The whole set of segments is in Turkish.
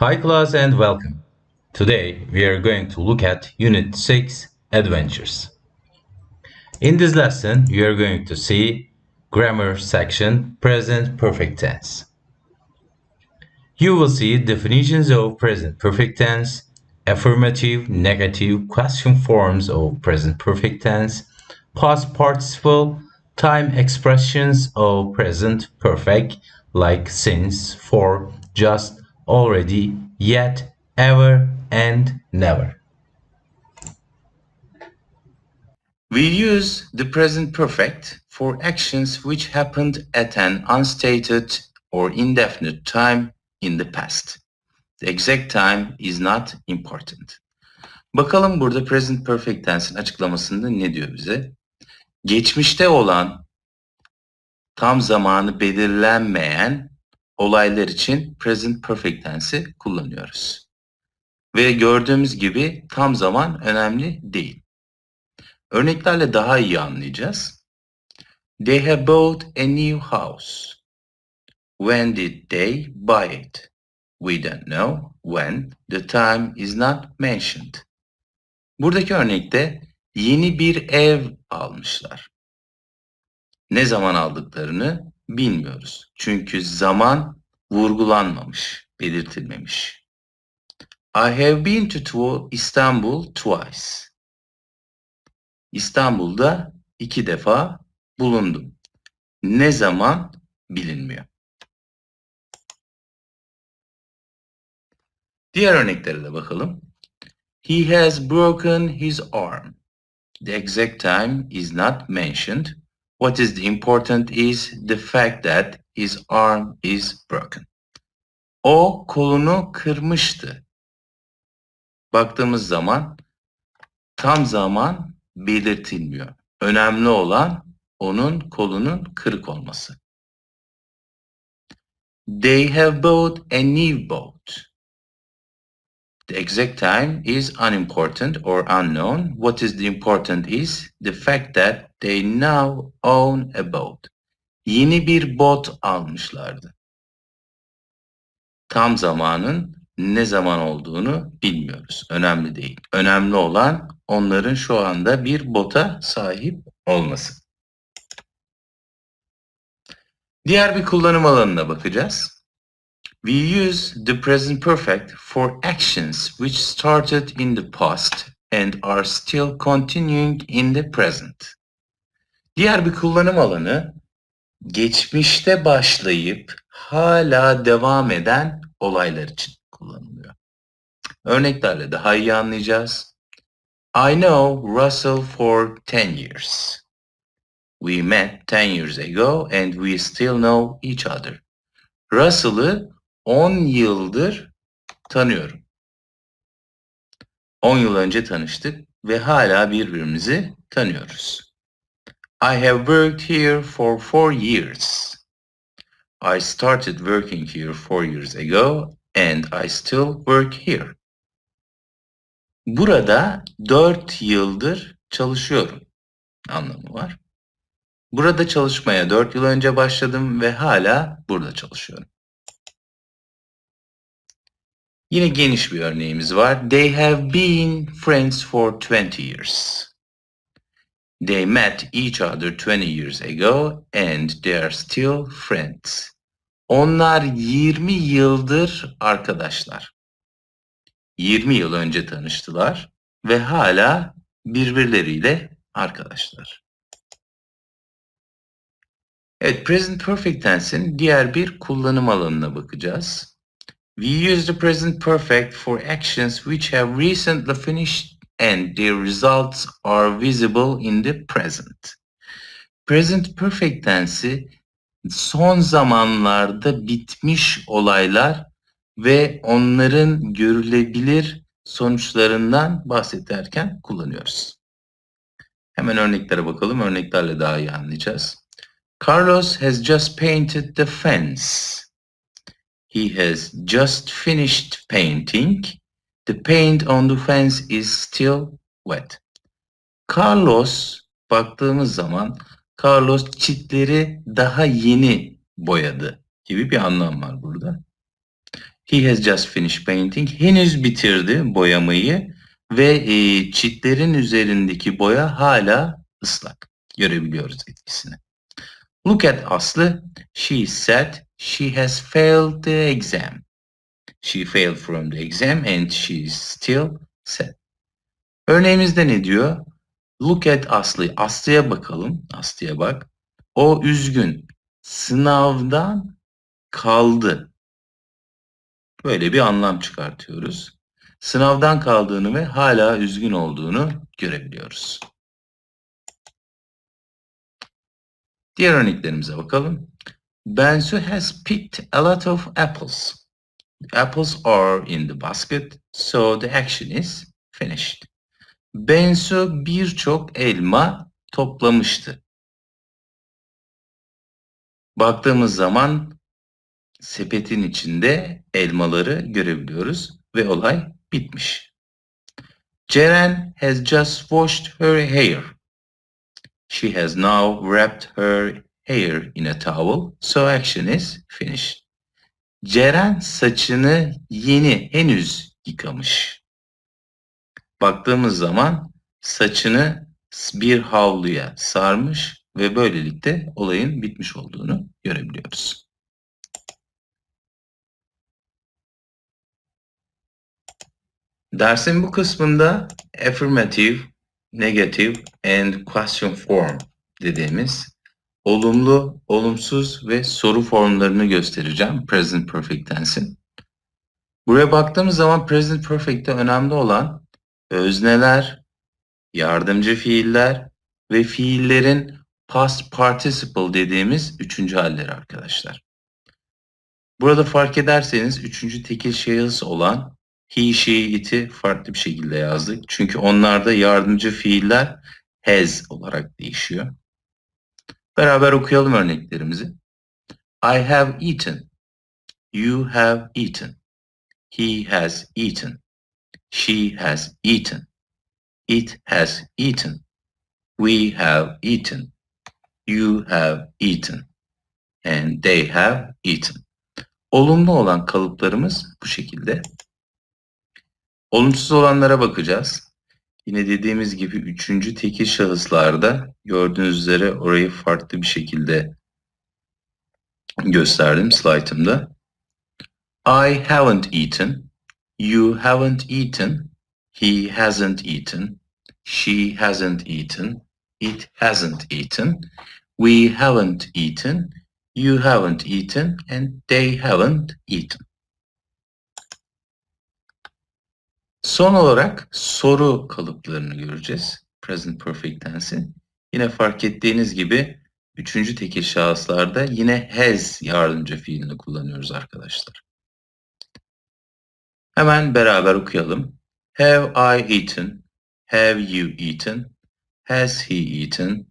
Hi class and welcome. Today we are going to look at Unit 6 Adventures. In this lesson you are going to see grammar section present perfect tense. You will see definitions of present perfect tense, affirmative, negative, question forms of present perfect tense, past participle, time expressions of present perfect like since, for, just, already, yet, ever, and never. We use the present perfect for actions which happened at an unstated or indefinite time in the past. The exact time is not important. Bakalım burada present perfect tense'in açıklamasında ne diyor bize? Geçmişte olan tam zamanı belirlenmeyen olaylar için present perfect tense'i kullanıyoruz. Ve gördüğümüz gibi tam zaman önemli değil. Örneklerle daha iyi anlayacağız. They have bought a new house. When did they buy it? We don't know when. The time is not mentioned. Buradaki örnekte yeni bir ev almışlar. Ne zaman aldıklarını bilmiyoruz. Çünkü zaman vurgulanmamış, belirtilmemiş. I have been to Istanbul twice. İstanbul'da iki defa bulundum. Ne zaman bilinmiyor. Diğer örneklere de bakalım. He has broken his arm. The exact time is not mentioned. What is the important is the fact that his arm is broken. O kolunu kırmıştı. Baktığımız zaman tam zaman belirtilmiyor. Önemli olan onun kolunun kırık olması. They have bought a new boat. The exact time is unimportant or unknown. What is the important is the fact that they now own a boat. Yeni bir bot almışlardı. Tam zamanın ne zaman olduğunu bilmiyoruz. Önemli değil. Önemli olan onların şu anda bir bota sahip olması. Diğer bir kullanım alanına bakacağız. We use the present perfect for actions which started in the past and are still continuing in the present. Diğer bir kullanım alanı geçmişte başlayıp hala devam eden olaylar için kullanılıyor. Örneklerle daha iyi anlayacağız. I know Russell for 10 years. We met 10 years ago and we still know each other. Russell'ı 10 yıldır tanıyorum. 10 yıl önce tanıştık ve hala birbirimizi tanıyoruz. I have worked here for 4 years. I started working here 4 years ago and I still work here. Burada 4 yıldır çalışıyorum anlamı var. Burada çalışmaya 4 yıl önce başladım ve hala burada çalışıyorum. Yine geniş bir örneğimiz var. They have been friends for 20 years. They met each other 20 years ago and they are still friends. Onlar 20 yıldır arkadaşlar. 20 yıl önce tanıştılar ve hala birbirleriyle arkadaşlar. Evet, present perfect tense'in diğer bir kullanım alanına bakacağız. We use the present perfect for actions which have recently finished and their results are visible in the present. Present perfect tense'i son zamanlarda bitmiş olaylar ve onların görülebilir sonuçlarından bahsederken kullanıyoruz. Hemen örneklere bakalım. Örneklerle daha iyi anlayacağız. Carlos has just painted the fence. He has just finished painting. The paint on the fence is still wet. Carlos baktığımız zaman Carlos çitleri daha yeni boyadı gibi bir anlam var burada. He has just finished painting. Henüz bitirdi boyamayı ve e, çitlerin üzerindeki boya hala ıslak. Görebiliyoruz etkisini. Look at Aslı. She said she has failed the exam. She failed from the exam and she is still sad. Örneğimizde ne diyor? Look at Aslı. Aslı'ya bakalım. Aslı'ya bak. O üzgün. Sınavdan kaldı. Böyle bir anlam çıkartıyoruz. Sınavdan kaldığını ve hala üzgün olduğunu görebiliyoruz. Diğer örneklerimize bakalım. Bensu has picked a lot of apples. The apples are in the basket, so the action is finished. Bensu birçok elma toplamıştı. Baktığımız zaman sepetin içinde elmaları görebiliyoruz ve olay bitmiş. Ceren has just washed her hair. She has now wrapped her hair in a towel, so action is finished. Ceren saçını yeni henüz yıkamış. Baktığımız zaman saçını bir havluya sarmış ve böylelikle olayın bitmiş olduğunu görebiliyoruz. Dersin bu kısmında affirmative, negative and question form dediğimiz olumlu, olumsuz ve soru formlarını göstereceğim present perfect tense'in. Buraya baktığımız zaman present perfect'te önemli olan özneler, yardımcı fiiller ve fiillerin past participle dediğimiz üçüncü halleri arkadaşlar. Burada fark ederseniz üçüncü tekil şahıs olan he, she, it'i farklı bir şekilde yazdık. Çünkü onlarda yardımcı fiiller has olarak değişiyor. Beraber okuyalım örneklerimizi. I have eaten. You have eaten. He has eaten. She has eaten. It has eaten. We have eaten. You have eaten. And they have eaten. Olumlu olan kalıplarımız bu şekilde. Olumsuz olanlara bakacağız. Yine dediğimiz gibi üçüncü tekil şahıslarda gördüğünüz üzere orayı farklı bir şekilde gösterdim slaytımda. I haven't eaten. You haven't eaten. He hasn't eaten. She hasn't eaten. It hasn't eaten. We haven't eaten. You haven't eaten. And they haven't eaten. Son olarak soru kalıplarını göreceğiz. Present Perfect Tense'in. Yine fark ettiğiniz gibi üçüncü tekil şahıslarda yine has yardımcı fiilini kullanıyoruz arkadaşlar. Hemen beraber okuyalım. Have I eaten? Have you eaten? Has he eaten?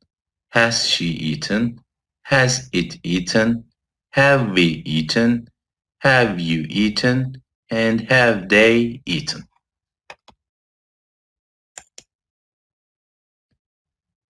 Has she eaten? Has it eaten? Have we eaten? Have you eaten? And have they eaten?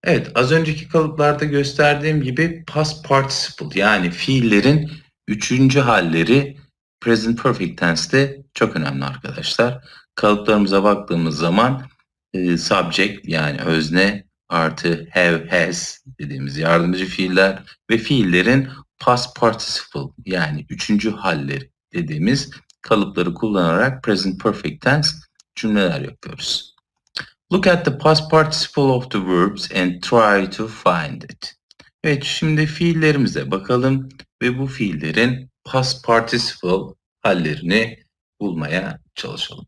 Evet, az önceki kalıplarda gösterdiğim gibi past participle yani fiillerin üçüncü halleri present perfect tense'te çok önemli arkadaşlar. Kalıplarımıza baktığımız zaman e, subject yani özne artı have, has dediğimiz yardımcı fiiller ve fiillerin past participle yani üçüncü halleri dediğimiz kalıpları kullanarak present perfect tense cümleler yapıyoruz. Look at the past participle of the verbs and try to find it. Evet şimdi fiillerimize bakalım ve bu fiillerin past participle hallerini bulmaya çalışalım.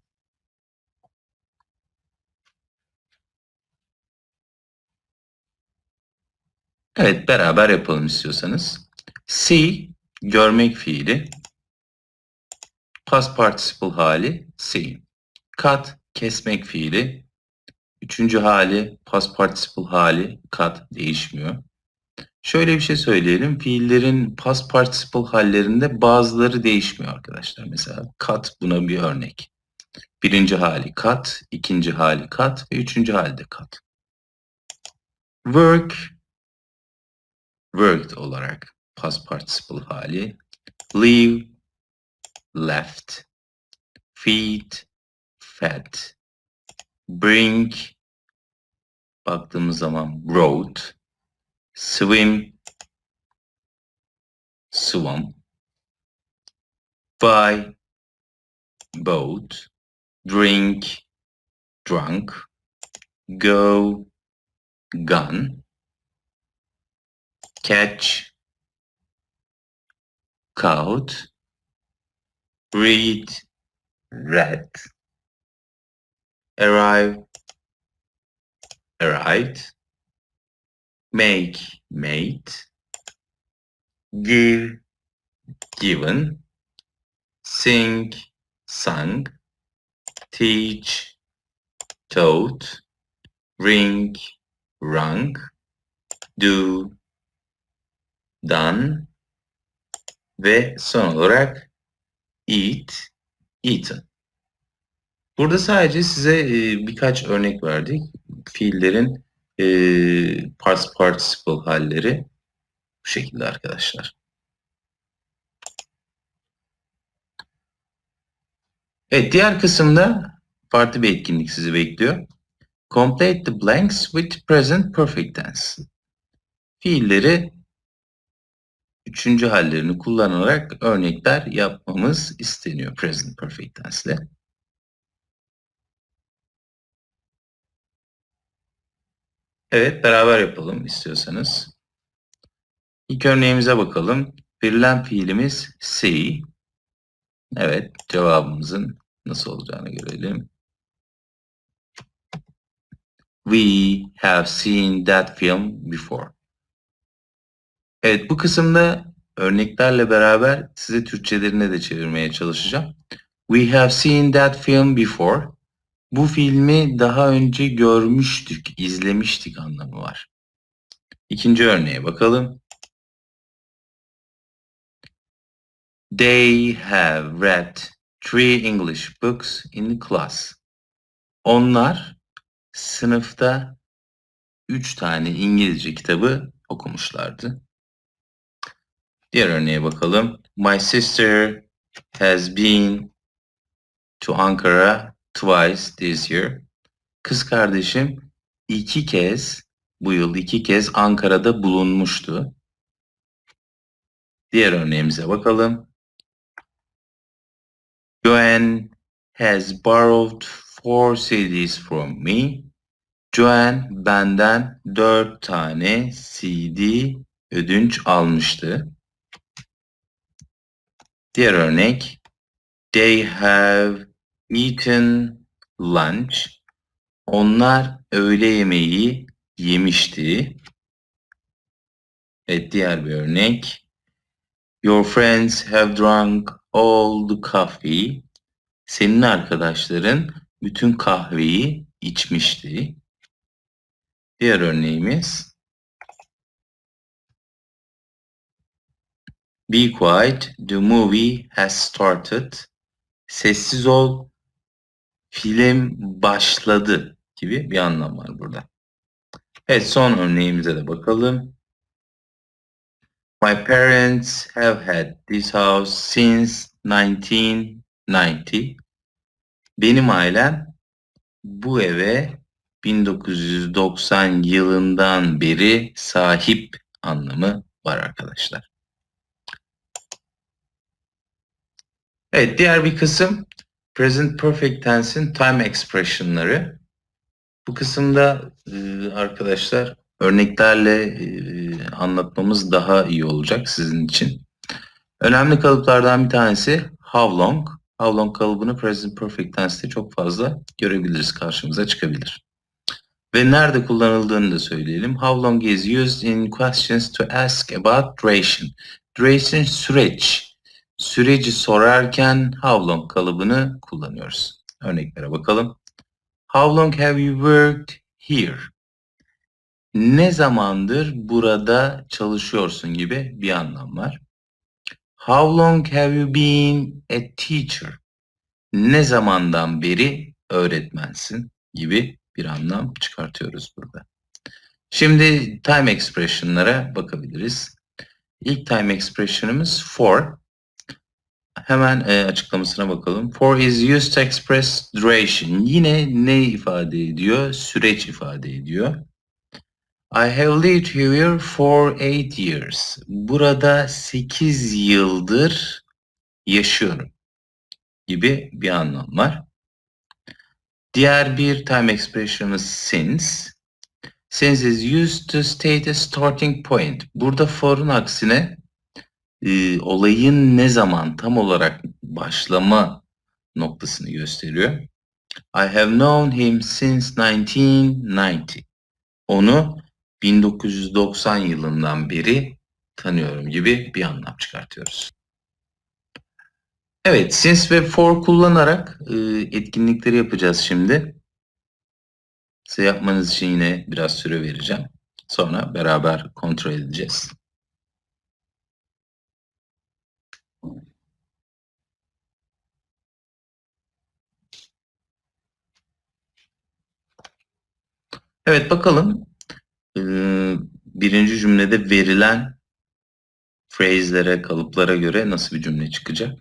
Evet beraber yapalım istiyorsanız. See görmek fiili. Past participle hali seeing. Cut kesmek fiili. Üçüncü hali past participle hali cut değişmiyor. Şöyle bir şey söyleyelim. Fiillerin past participle hallerinde bazıları değişmiyor arkadaşlar. Mesela cut buna bir örnek. Birinci hali cut, ikinci hali cut ve üçüncü hali de cut. Work, worked olarak past participle hali. Leave, left, feed, fed, bring, baktığımız zaman brought, swim, swam, buy, bought, drink, drunk, go, gone, catch, caught, read, read, arrive, arrived, make, made, give, given, sing, sung, teach, taught, ring, rung, do, done ve son olarak eat, eaten. Burada sadece size e, birkaç örnek verdik. Fiillerin e, past participle halleri bu şekilde arkadaşlar. Evet diğer kısımda farklı bir etkinlik sizi bekliyor. Complete the blanks with present perfect tense. Fiilleri üçüncü hallerini kullanarak örnekler yapmamız isteniyor present perfect tense ile. Evet beraber yapalım istiyorsanız. İlk örneğimize bakalım. Verilen fiilimiz see. Evet cevabımızın nasıl olacağını görelim. We have seen that film before. Evet bu kısımda örneklerle beraber size Türkçelerine de çevirmeye çalışacağım. We have seen that film before. Bu filmi daha önce görmüştük, izlemiştik anlamı var. İkinci örneğe bakalım. They have read three English books in class. Onlar sınıfta üç tane İngilizce kitabı okumuşlardı. Diğer örneğe bakalım. My sister has been to Ankara twice this year. Kız kardeşim iki kez, bu yıl iki kez Ankara'da bulunmuştu. Diğer örneğimize bakalım. Joanne has borrowed four CDs from me. Joanne benden dört tane CD ödünç almıştı. Diğer örnek. They have eaten lunch. Onlar öğle yemeği yemişti. Evet diğer bir örnek. Your friends have drunk all the coffee. Senin arkadaşların bütün kahveyi içmişti. Diğer örneğimiz. Be quiet, the movie has started. Sessiz ol, film başladı gibi bir anlam var burada. Evet son örneğimize de bakalım. My parents have had this house since 1990. Benim ailem bu eve 1990 yılından beri sahip anlamı var arkadaşlar. Evet diğer bir kısım present perfect tense'in time expression'ları. Bu kısımda e, arkadaşlar örneklerle e, anlatmamız daha iyi olacak sizin için. Önemli kalıplardan bir tanesi how long. How long kalıbını present perfect tense'te çok fazla görebiliriz, karşımıza çıkabilir. Ve nerede kullanıldığını da söyleyelim. How long is used in questions to ask about duration. Duration süreç. Süreci sorarken how long kalıbını kullanıyoruz. Örneklere bakalım. How long have you worked here? Ne zamandır burada çalışıyorsun gibi bir anlam var. How long have you been a teacher? Ne zamandan beri öğretmensin gibi bir anlam çıkartıyoruz burada. Şimdi time expression'lara bakabiliriz. İlk time expression'ımız for. Hemen e, açıklamasına bakalım. For is used to express duration. Yine ne ifade ediyor? Süreç ifade ediyor. I have lived here for 8 years. Burada 8 yıldır yaşıyorum gibi bir anlam var. Diğer bir time expression'ımız since. Since is used to state a starting point. Burada for'un aksine e, olayın ne zaman tam olarak başlama noktasını gösteriyor. I have known him since 1990. Onu 1990 yılından beri tanıyorum gibi bir anlam çıkartıyoruz. Evet, since ve for kullanarak e, etkinlikleri yapacağız şimdi. Size yapmanız için yine biraz süre vereceğim. Sonra beraber kontrol edeceğiz. Evet bakalım ee, birinci cümlede verilen phrase'lere, kalıplara göre nasıl bir cümle çıkacak?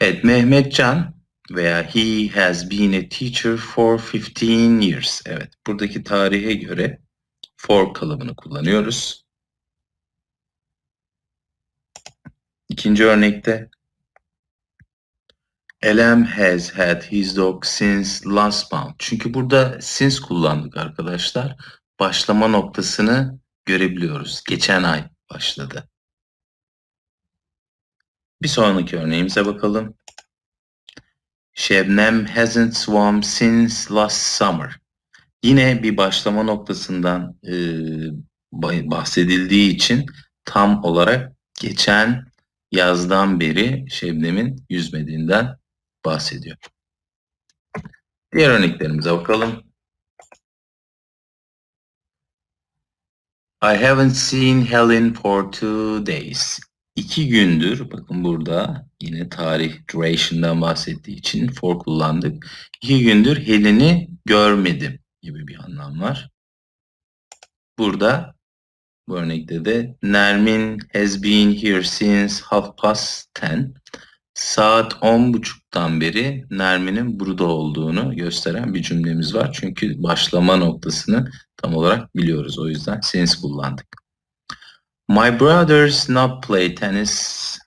Evet, Mehmetcan veya he has been a teacher for 15 years. Evet, buradaki tarihe göre for kalıbını kullanıyoruz. İkinci örnekte Elem has had his dog since last month. Çünkü burada since kullandık arkadaşlar. Başlama noktasını görebiliyoruz. Geçen ay başladı. Bir sonraki örneğimize bakalım. Şebnem hasn't swum since last summer. Yine bir başlama noktasından e, bahsedildiği için tam olarak geçen yazdan beri Şebnem'in yüzmediğinden bahsediyor. Diğer örneklerimize bakalım. I haven't seen Helen for two days. İki gündür, bakın burada yine tarih duration'dan bahsettiği için for kullandık. İki gündür Helen'i görmedim gibi bir anlam var. Burada bu örnekte de Nermin has been here since half past ten saat 10.30'dan beri Nermin'in burada olduğunu gösteren bir cümlemiz var. Çünkü başlama noktasını tam olarak biliyoruz. O yüzden since kullandık. My brothers not play tennis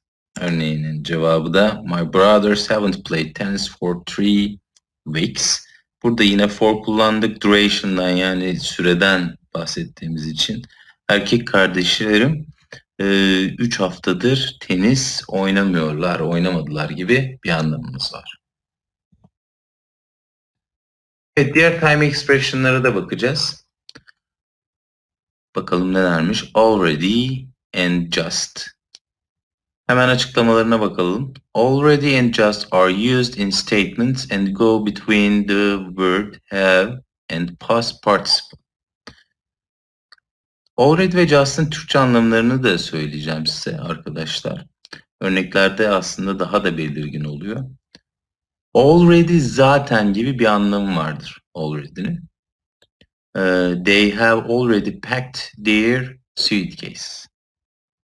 örneğinin cevabı da My brothers haven't played tennis for three weeks. Burada yine for kullandık. Duration'dan yani süreden bahsettiğimiz için. Erkek kardeşlerim 3 haftadır tenis oynamıyorlar, oynamadılar gibi bir anlamımız var. Evet, diğer time expression'lara da bakacağız. Bakalım nelermiş. Already and just. Hemen açıklamalarına bakalım. Already and just are used in statements and go between the word have and past participle. Already ve just'ın Türkçe anlamlarını da söyleyeceğim size arkadaşlar. Örneklerde aslında daha da belirgin oluyor. Already zaten gibi bir anlamı vardır already'nin. Uh, they have already packed their suitcase.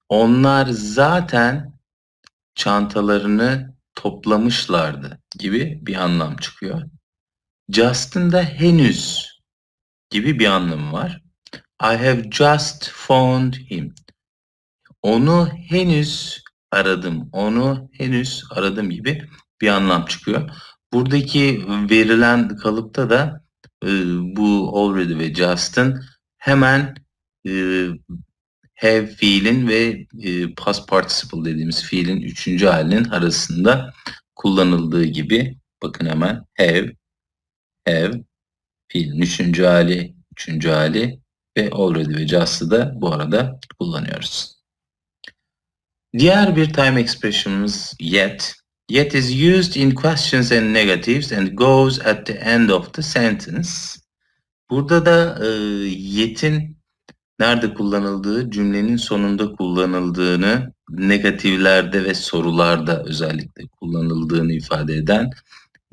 Onlar zaten çantalarını toplamışlardı gibi bir anlam çıkıyor. Just'ın da henüz gibi bir anlamı var. I have just found him. Onu henüz aradım. Onu henüz aradım gibi bir anlam çıkıyor. Buradaki verilen kalıpta da e, bu already ve just'ın hemen e, have fiilin ve e, past participle dediğimiz fiilin üçüncü halinin arasında kullanıldığı gibi bakın hemen have, have fiilin üçüncü hali, üçüncü hali ve already ve just'ı da bu arada kullanıyoruz. Diğer bir time expression'ımız yet. Yet is used in questions and negatives and goes at the end of the sentence. Burada da e, yet'in nerede kullanıldığı, cümlenin sonunda kullanıldığını, negatiflerde ve sorularda özellikle kullanıldığını ifade eden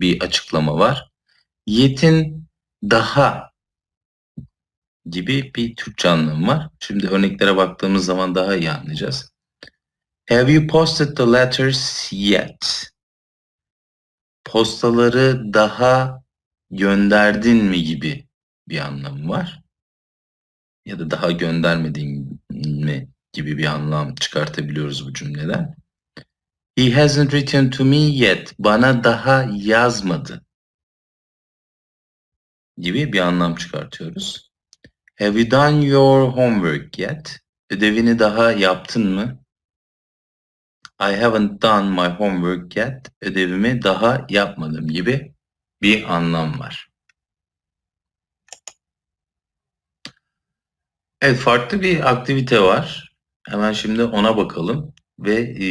bir açıklama var. Yet'in daha gibi bir Türkçe anlamı var. Şimdi örneklere baktığımız zaman daha iyi anlayacağız. Have you posted the letters yet? Postaları daha gönderdin mi gibi bir anlamı var. Ya da daha göndermedin mi gibi bir anlam çıkartabiliyoruz bu cümleden. He hasn't written to me yet. Bana daha yazmadı. Gibi bir anlam çıkartıyoruz. Have you done your homework yet? Ödevini daha yaptın mı? I haven't done my homework yet. Ödevimi daha yapmadım gibi bir anlam var. Evet farklı bir aktivite var. Hemen şimdi ona bakalım ve e,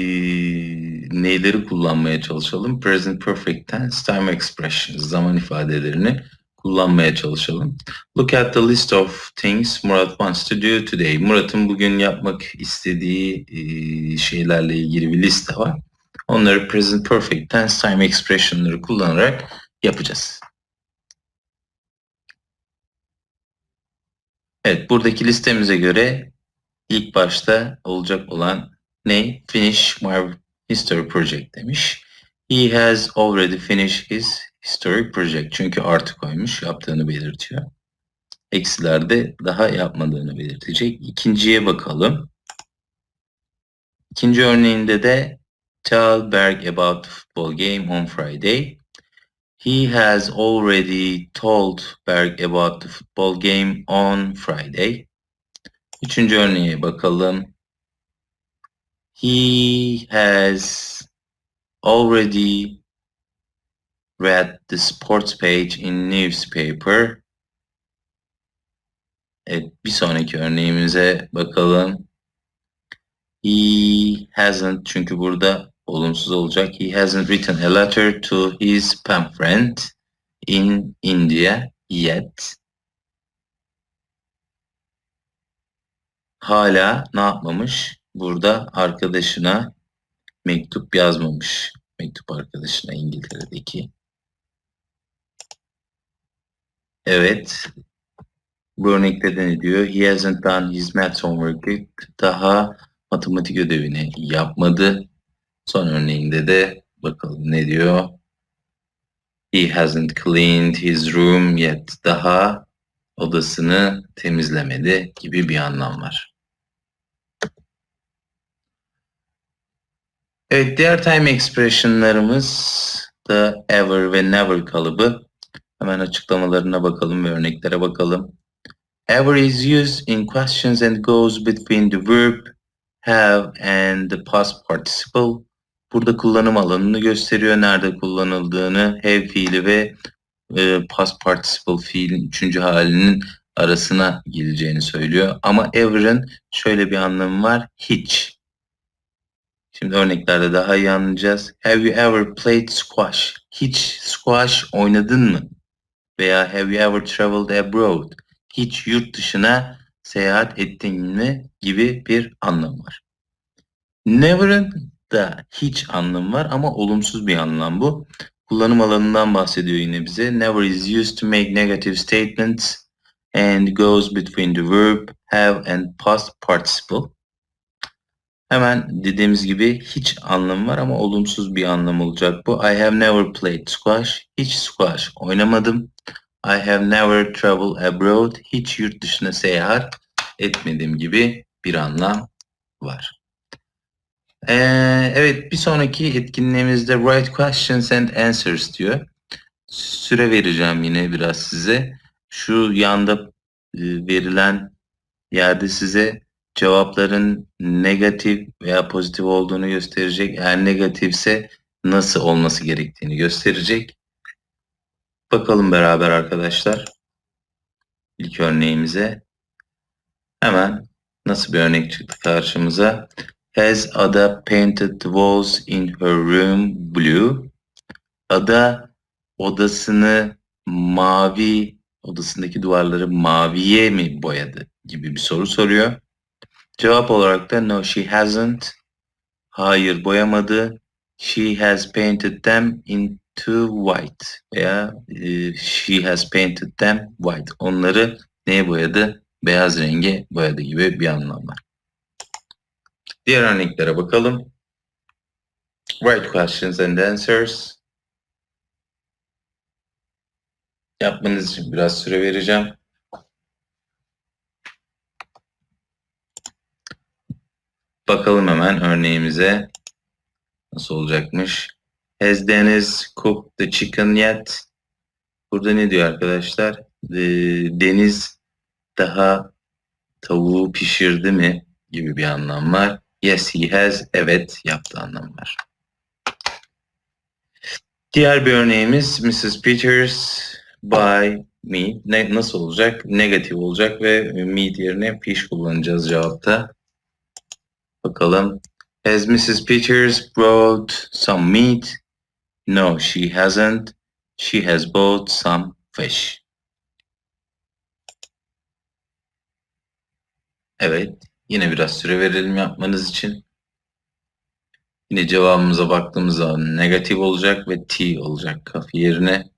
neyleri kullanmaya çalışalım. Present Perfect Tense, Time Expressions, zaman ifadelerini kullanmaya çalışalım. Look at the list of things Murat wants to do today. Murat'ın bugün yapmak istediği e, şeylerle ilgili bir liste var. Onları Present Perfect Tense, Time Expression'ları kullanarak yapacağız. Evet, buradaki listemize göre ilk başta olacak olan ne? Finish my history project demiş. He has already finished his history project. Çünkü artı koymuş, yaptığını belirtiyor. Eksilerde daha yapmadığını belirtecek. İkinciye bakalım. İkinci örneğinde de tell Berg about the football game on Friday. He has already told Berg about the football game on Friday. Üçüncü örneğe bakalım. He has already read the sports page in newspaper. Evet, bir sonraki örneğimize bakalım. He hasn't çünkü burada olumsuz olacak. He hasn't written a letter to his pen friend in India yet. Hala ne yapmamış? Burada arkadaşına mektup yazmamış. Mektup arkadaşına İngiltere'deki. Evet. Bu örnekte de ne diyor? He hasn't done his math homework. Daha matematik ödevini yapmadı. Son örneğinde de bakalım ne diyor? He hasn't cleaned his room yet. Daha odasını temizlemedi gibi bir anlam var. Evet, diğer time expressionlarımız da ever ve never kalıbı. Hemen açıklamalarına bakalım ve örneklere bakalım. Ever is used in questions and goes between the verb have and the past participle. Burada kullanım alanını gösteriyor. Nerede kullanıldığını have fiili ve e, past participle fiilin üçüncü halinin arasına geleceğini söylüyor. Ama ever'ın şöyle bir anlamı var. Hiç. Şimdi örneklerde daha iyi anlayacağız. Have you ever played squash? Hiç squash oynadın mı? Veya have you ever traveled abroad? Hiç yurt dışına seyahat ettin mi? Gibi bir anlam var. Never'ın da hiç anlamı var ama olumsuz bir anlam bu. Kullanım alanından bahsediyor yine bize. Never is used to make negative statements and goes between the verb have and past participle. Hemen dediğimiz gibi hiç anlamı var ama olumsuz bir anlam olacak bu. I have never played squash. Hiç squash oynamadım. I have never traveled abroad. Hiç yurt dışına seyahat etmedim gibi bir anlam var. Ee, evet bir sonraki etkinliğimizde write questions and answers diyor. Süre vereceğim yine biraz size. Şu yanda e, verilen yerde size cevapların negatif veya pozitif olduğunu gösterecek. Eğer negatifse nasıl olması gerektiğini gösterecek. Bakalım beraber arkadaşlar. İlk örneğimize. Hemen nasıl bir örnek çıktı karşımıza? Has Ada painted the walls in her room blue? Ada odasını mavi, odasındaki duvarları maviye mi boyadı gibi bir soru soruyor. Cevap olarak da no she hasn't. Hayır boyamadı. She has painted them into white veya e, she has painted them white. Onları neye boyadı? Beyaz renge boyadı gibi bir anlam var. Diğer örneklere bakalım. Write questions and answers. Yapmanız için biraz süre vereceğim. Bakalım hemen örneğimize nasıl olacakmış. Has Deniz cooked the chicken yet? Burada ne diyor arkadaşlar? Ee, Deniz daha tavuğu pişirdi mi gibi bir anlam var. Yes he has. Evet yaptı anlam var. Diğer bir örneğimiz Mrs. Peters buy meat. Ne, nasıl olacak? Negatif olacak ve meat yerine fish kullanacağız cevapta. Bakalım. Has Mrs. Peters brought some meat? No, she hasn't. She has bought some fish. Evet. Yine biraz süre verelim yapmanız için. Yine cevabımıza baktığımız zaman negatif olacak ve T olacak kafi yerine.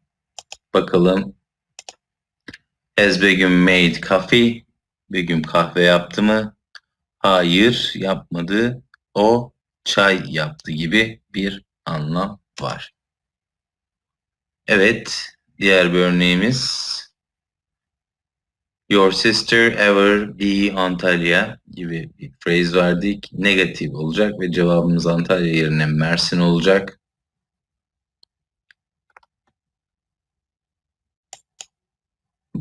Bakalım. Has Begüm made coffee? Begüm kahve yaptı mı? Hayır yapmadı. O çay yaptı gibi bir anlam var. Evet. Diğer bir örneğimiz. Your sister ever be Antalya gibi bir phrase verdik. Negatif olacak ve cevabımız Antalya yerine Mersin olacak.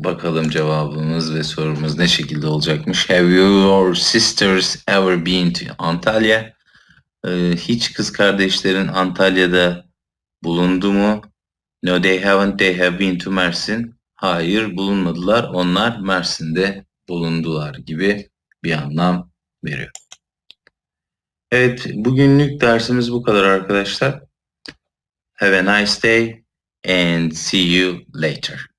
Bakalım cevabımız ve sorumuz ne şekilde olacakmış. Have your sisters ever been to Antalya? Ee, hiç kız kardeşlerin Antalya'da bulundu mu? No they haven't. They have been to Mersin. Hayır bulunmadılar. Onlar Mersin'de bulundular gibi bir anlam veriyor. Evet bugünlük dersimiz bu kadar arkadaşlar. Have a nice day and see you later.